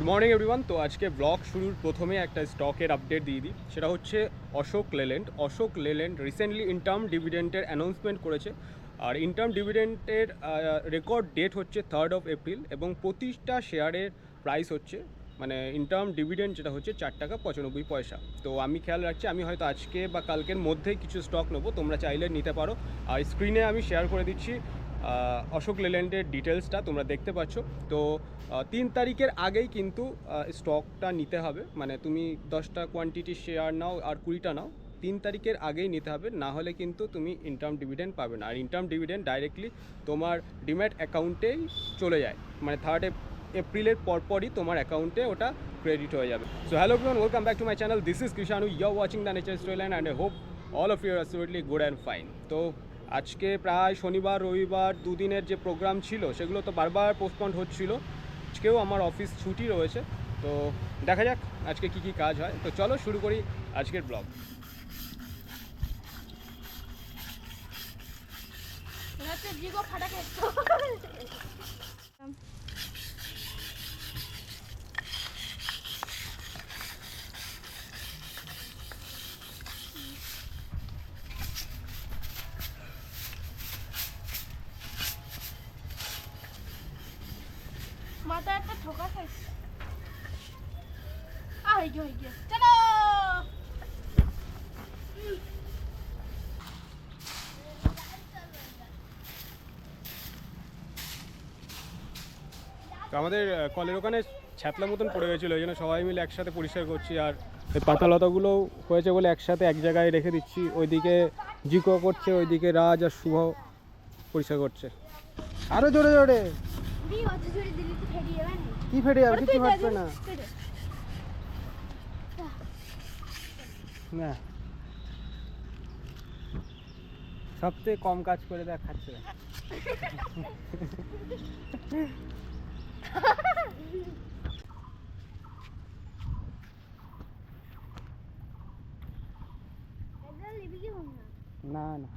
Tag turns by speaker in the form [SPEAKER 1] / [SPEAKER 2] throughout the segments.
[SPEAKER 1] Good morning everyone তো আজকে blog শুরুর প্রথমে একটা স্টকের আপডেট দিয়ে দিই। সেটা হচ্ছে Ashok Leyland. Ashok Leyland recently interim ডিভিডেন্টের অ্যানাউন্সমেন্ট করেছে। আর ইনটার্ম ডিভিডেন্টের রেকর্ড ডেট হচ্ছে থার্ড অফ এপ্রিল এবং প্রতিটা শেয়ারের প্রাইস হচ্ছে মানে ইনটার্ম ডিভিডেন্ড যেটা হচ্ছে চার টাকা পঁচানব্বই পয়সা। তো আমি খেয়াল রাখছি, আমি হয়তো আজকে বা কালকের মধ্যেই কিছু স্টক নেব, তোমরা চাইলে নিতে পারো। আর স্ক্রিনে আমি শেয়ার করে দিচ্ছি অশোক লেল্যান্ডের ডিটেলসটা তোমরা দেখতে পাচ্ছ। তো তিন তারিখের আগেই কিন্তু স্টকটা নিতে হবে। মানে তুমি দশটা কোয়ান্টিটি শেয়ার নাও আর কুড়িটা নাও। তিন তারিখের আগেই নিতে হবে। না হলে কিন্তু তুমি ইনটার্ম ডিভিডেন্ড পাবে না। আর ইনটার্ম ডিভিডেন্ড ডাইরেক্টলি তোমার ডিম্যাট অ্যাকাউন্টেই চলে যায়। মানে থার্ড এপ্রিলের পরপরই তোমার অ্যাকাউন্টে ওটা ক্রেডিট হয়ে যাবে। So hello everyone welcome back to my channel this is Krishanu you watching the nature storyland and I hope all of your absolutely good and fine তো আজকে প্রায় শনিবার, রবিবার দুদিনের যে প্রোগ্রাম ছিল, সেগুলো তো বারবার পোস্টপন্ড হচ্ছিল। আজকেও আমার অফিস ছুটি রয়েছে। তো দেখা যাক আজকে কি কি কাজ হয়। তো চলো শুরু করি আজকের ব্লগ
[SPEAKER 2] খেত মাথা একটা ঠোকা খাইছে আ হয়ে গিয়ে হয়ে গিয়ে চলো
[SPEAKER 1] তো আমাদের কলের ওখানে ছ্যাতলা মতন পড়ে গেছিল ওই জন্য সবাই মিলে একসাথে পরিষ্কার করছি আর এই পাতালতাগুলো হয়েছে বলে একসাথে এক জায়গায় রেখে দিচ্ছি ওইদিকে জিকো করছে ওইদিকে রাজ আর শুভ পরিষ্কার করছে। আরও জোরে জোরে। কি ফেটে যাবে? কিছু ফাটবে না। না। সবথেকে কম কাজ করে দেখ খাচ্ছে
[SPEAKER 2] একদম লিবি কি হল না
[SPEAKER 1] না। না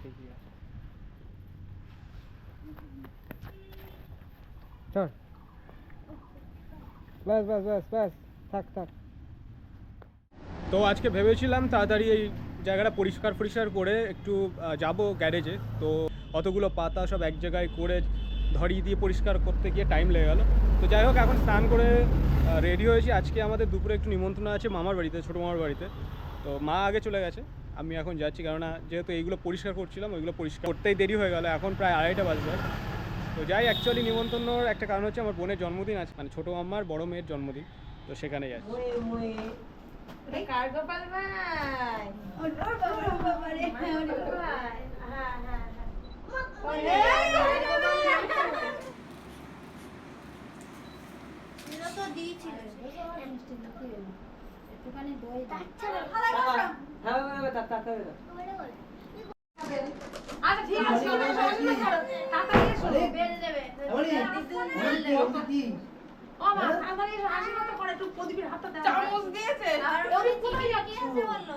[SPEAKER 1] ঠিকই আছে চল। ব্যাস ব্যাস ব্যাস ব্যাস। থাক থাক। তো আজকে ভেবেছিলাম তাড়াতাড়ি এই জায়গাটা পরিষ্কার পরিষ্কার করে একটু যাব গ্যারেজে। তো অতগুলো পাতা সব এক জায়গায় করে ধরিয়ে দিয়ে পরিষ্কার করতে গিয়ে টাইম লেগে গেল। তো যাই হোক, এখন স্নান করে রেডি হয়েছি। আজকে আমাদের দুপুরে একটু নিমন্ত্রণ আছে মামার বাড়িতে, ছোটো মামার বাড়িতে। তো মা আগে চলে গেছে, আমি এখন যাচ্ছি। কেননা যেহেতু এইগুলো পরিষ্কার করছিলাম, ওইগুলো পরিষ্কার করতেই দেরি হয়ে গেলো। এখন প্রায় আড়াইটা বাজবে। তো যাই অ্যাকচুয়ালি নিমন্ত্রণর একটা কারণ হচ্ছে আমার বোনের জন্মদিন আছে। মানে ছোটো মাম্মার বড় মেয়ের জন্মদিন। তো সেখানে যাচ্ছি।
[SPEAKER 3] কার গোপাল ভাই ওর গোপাল ভাই ওর গোপাল ভাই হ্যাঁ হ্যাঁ আচ্ছা ঠিক আছে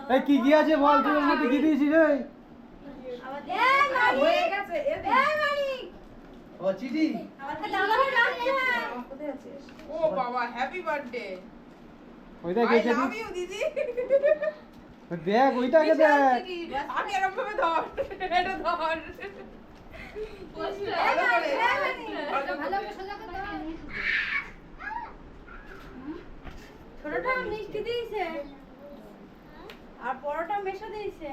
[SPEAKER 1] এই কি কি আছে বল তুই ওর মধ্যে কি দিয়েছিস এই?
[SPEAKER 3] হয়ে
[SPEAKER 4] ও বাবা হ্যাপি বার্থডে
[SPEAKER 1] ওই দেখ
[SPEAKER 4] আই লাভ ইউ দিদি।
[SPEAKER 1] দেখ ওইটাকে দেখ।
[SPEAKER 4] আমি এরকম ভাবে ধর এটা ধর। ভালো করে করে।
[SPEAKER 2] সোজা করতে হবে
[SPEAKER 3] ছোটটা মিষ্টি দিয়েছে। আর বড়টা মেশা দিয়েছে।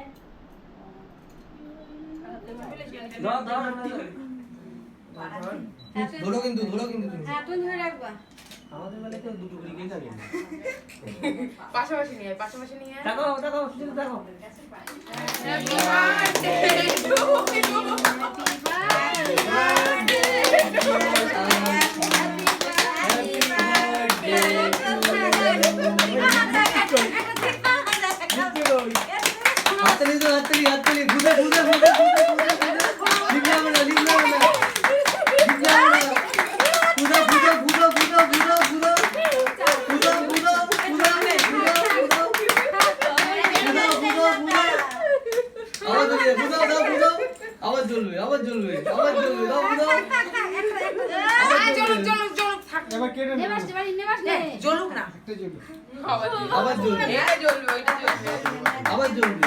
[SPEAKER 5] ধরো কিন্তু ধরো কিন্তু তুমি।
[SPEAKER 3] হ্যাঁ তুমি ধরে রাখবা।
[SPEAKER 5] আমাদের বেলায় কেউ দুটো করে খেয়ে যাবে
[SPEAKER 4] পাশাপাশি নিয়ে পাশাপাশি নিয়ে
[SPEAKER 5] দেখো দেখো দেখো. হাততালি হাততালি ঘুরে ঘুরে ঘুরে ঘুরে ঘুরে ঘুরে লিখলাম না লিখলাম না ঘুরে ঘুরে ঘুরে ঘুরে ঘুরে ঘুরে আবার জ্বলবে আবার জ্বলবে আবার জ্বলবে দাও দাও আবার
[SPEAKER 6] আবার
[SPEAKER 5] আবার জ্বলবে
[SPEAKER 6] জ্বলবে
[SPEAKER 5] আবার জ্বলবে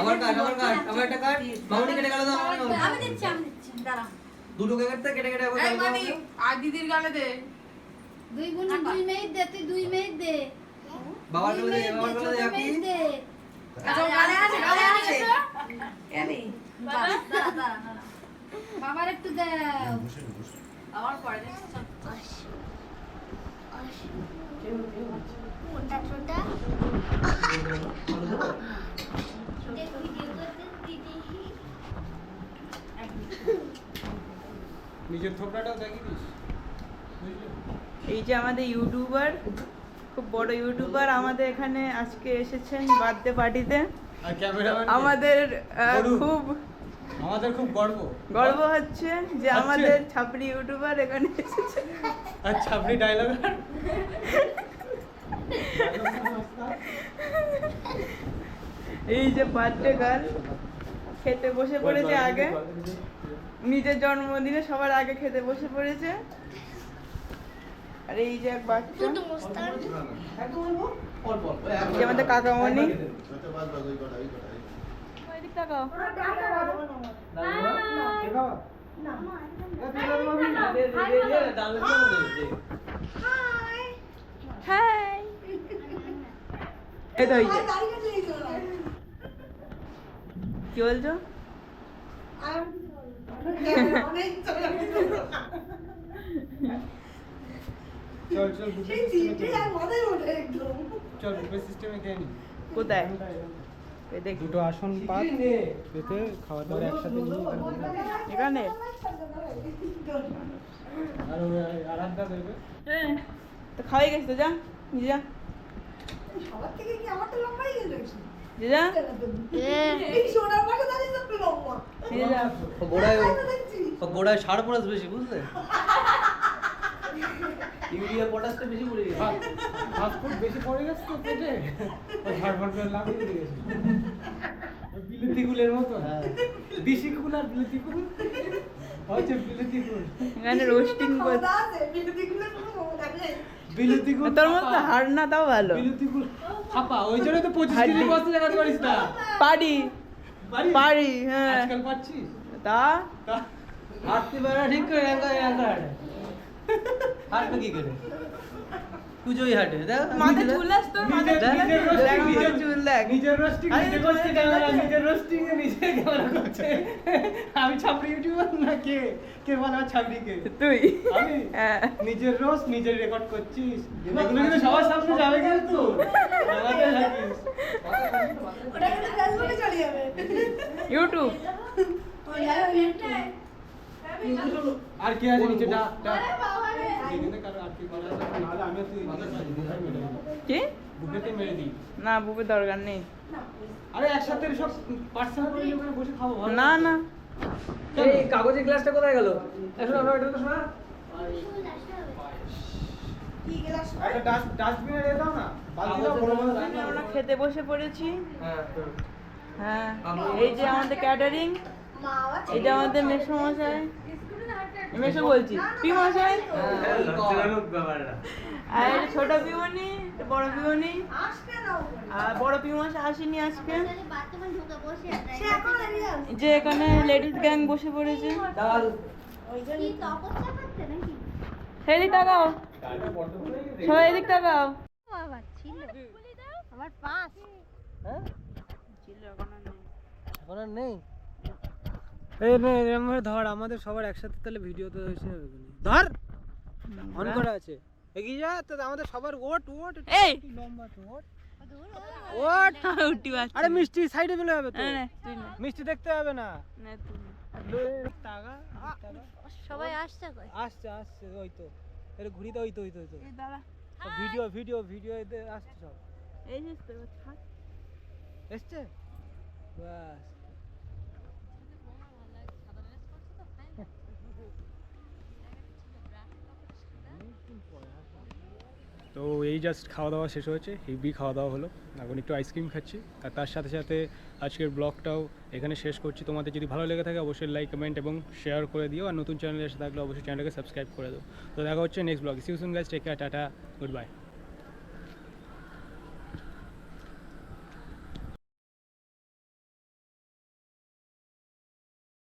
[SPEAKER 5] আমার কাট আমার কাট আমার একটা কাট মামনি কেটে গেল
[SPEAKER 2] আমি দিচ্ছি আমি দিচ্ছি দাঁড়াও
[SPEAKER 5] দুটো কাটতে কেটে কেটে আবার
[SPEAKER 6] এই আর দিদির গালে দে।
[SPEAKER 2] দুই বুনু দুই মেয়ে দে তুই দুই মেয়ে দে।
[SPEAKER 5] বাবার
[SPEAKER 2] দুই
[SPEAKER 5] গেলে দে বাবার
[SPEAKER 2] দে,
[SPEAKER 5] দে আপনি
[SPEAKER 2] দে।
[SPEAKER 6] আচ্ছা, গালে আছে, গালে আছে।
[SPEAKER 2] এনে দাঁড়া দাঁড়া দাঁড়া বাবার একটু দাও।
[SPEAKER 6] আমার পরে
[SPEAKER 7] নিজের থোপড়াটাও দেখিয়ে দিস
[SPEAKER 3] এই যে আমাদের ইউটিউবার খুব বড় ইউটিউবার আমাদের এখানে আজকে এসেছেন বার্থডে পার্টিতে। আমাদের খুব
[SPEAKER 7] আমাদের খুব গর্ব।
[SPEAKER 3] গর্ব হচ্ছে যে। আমাদের ছাপড়ি ইউটিউবার এখানে এসেছে।
[SPEAKER 7] আচ্ছা আপনি ডায়লগ
[SPEAKER 3] এই যে বার্থডে গার্ল খেতে বসে পড়েছে আগে। নিজের জন্মদিনে সবার আগে খেতে বসে পড়েছে। আর এই যে এক বাচ্চা। এই যে আমাদের কাকামণি। কি বলছো?
[SPEAKER 7] চল চল চল
[SPEAKER 3] কোথায়?
[SPEAKER 7] দুটো আসন পাত পেতে খাওয়া দাওয়া একসাথে নিয়ে
[SPEAKER 3] এখানে
[SPEAKER 7] এখানে? আর ওই আরাধ্যা দেবে।
[SPEAKER 3] তো খাওয়াই গেছে তো যা নিজে যা। যা। নিজে যা।
[SPEAKER 5] ও গোড়ায় ও গোড়ায় সার পড়াস বেশি বুঝলে? ইউরিয়া পটাশটা বেশি পড়ে গেছে।
[SPEAKER 7] ফাস্ট ফুড বেশি পড়ে গেছে তো পেটে। ফাড় লাগিয়ে দিয়েছে ওই বিলেতি কুলের মতো
[SPEAKER 5] হ্যাঁ।
[SPEAKER 7] দিশি কুল আর বিলেতি কুল হচ্ছে বিলেতি কুল
[SPEAKER 3] এখানে রোস্টিং করছে।
[SPEAKER 7] বিলেতি কুল
[SPEAKER 3] তোর মতো হার না তাও ভালো।
[SPEAKER 7] বিলেতি কুল খাপা ওই জন্য তো পঁচিশ। কেজি বস্তা লাগাতে পারিস না।
[SPEAKER 3] পারি পারি হ্যাঁ।
[SPEAKER 7] আজকাল পাচ্ছিস?
[SPEAKER 3] তা?
[SPEAKER 5] হাঁটতে পারে ঠিক করে একা একা হাঁটবে কি করে? পুজোই হাঁটে
[SPEAKER 3] চুল দেখ
[SPEAKER 7] নিজের রোস্টিং নিজে করছে ক্যামেরা নিজের রোস্টিং এ নিজে ক্যামেরা করছে। আমি ছাপড়ি ইউটিউবার না কে? কে বলে আমার ছাপড়ি কে
[SPEAKER 3] তুই।
[SPEAKER 7] আমি?
[SPEAKER 3] হ্যাঁ।
[SPEAKER 7] নিজের রোস্ট নিজের রেকর্ড করছিস। এগুলো কিন্তু সবার সামনে যাবে কিন্তু।
[SPEAKER 3] ইউটিউব।
[SPEAKER 7] আর কি আছে নিচে ডা ডা এখানে কারও আর কি?
[SPEAKER 3] না বুকের দরকার নেই।
[SPEAKER 7] আরে একসাথে সব বসে খাব
[SPEAKER 3] না না।
[SPEAKER 5] এই কাগজের গ্লাসটা কোথায় গেল? এখন আমরা এটা তো শোনা
[SPEAKER 3] আমরা খেতে বসে পড়েছি।
[SPEAKER 5] হ্যাঁ
[SPEAKER 3] হ্যাঁ। এই যে আমাদের ক্যাটারিং এটা যে আমাদের মেসো মশাই মেসো বলছি পি মশাই আর ছোট পিমনি বড় পিমনি আর বড় পিমশাই আসেনি আজকে? যে এখানে লেডিস গ্যাং বসে পড়েছে।
[SPEAKER 5] ডাল
[SPEAKER 2] কি তপস্যা করছে নাকি?
[SPEAKER 3] এদিক তাকাও। সবাই এদিক তাকাও।
[SPEAKER 2] আবার আমার পাঁচ
[SPEAKER 5] হ্যাঁ?
[SPEAKER 3] ছিল এখন নেই।
[SPEAKER 5] এখন আর নেই
[SPEAKER 7] এই নে এরম ভাবে ধর আমাদের সবার একসাথে তাহলে ভিডিও তো হয়েছে হবে ধর! অন করা আছে। এগিয়ে যা তো আমাদের সবার ওট ওট
[SPEAKER 3] এই!
[SPEAKER 7] লম্বা তো ওট! ওট
[SPEAKER 3] উঠি বাস
[SPEAKER 7] আরে মিষ্টি সাইডে চলে যাবে তো। মিষ্টি দেখতে হবে না।
[SPEAKER 3] না তুই
[SPEAKER 6] সবাই আসছে কই?
[SPEAKER 7] আসছে আসছে ওই তো। এটা ঘুরি তো ওই তো ওই তো ওই তো।
[SPEAKER 3] এই দাঁড়া।
[SPEAKER 7] ভিডিও ভিডিও ভিডিও আসছে সব।
[SPEAKER 3] এই যে তো থাক
[SPEAKER 7] এসছে? বাস।
[SPEAKER 1] তো এই জাস্ট খাওয়া দাওয়া শেষ হয়েছে হেভি খাওয়া দাওয়া হলো। এখন একটু আইসক্রিম খাচ্ছি। আর তার সাথে সাথে আজকের ব্লগটাও এখানে শেষ করছি। তোমাদের যদি ভালো লেগে থাকে অবশ্যই লাইক কমেন্ট এবং শেয়ার করে দিও। আর নতুন চ্যানেলে এসে থাকলে অবশ্যই চ্যানেলটাকে সাবস্ক্রাইব করে দিও। তো দেখা হচ্ছে next blog see you soon গাছ take care tata good bye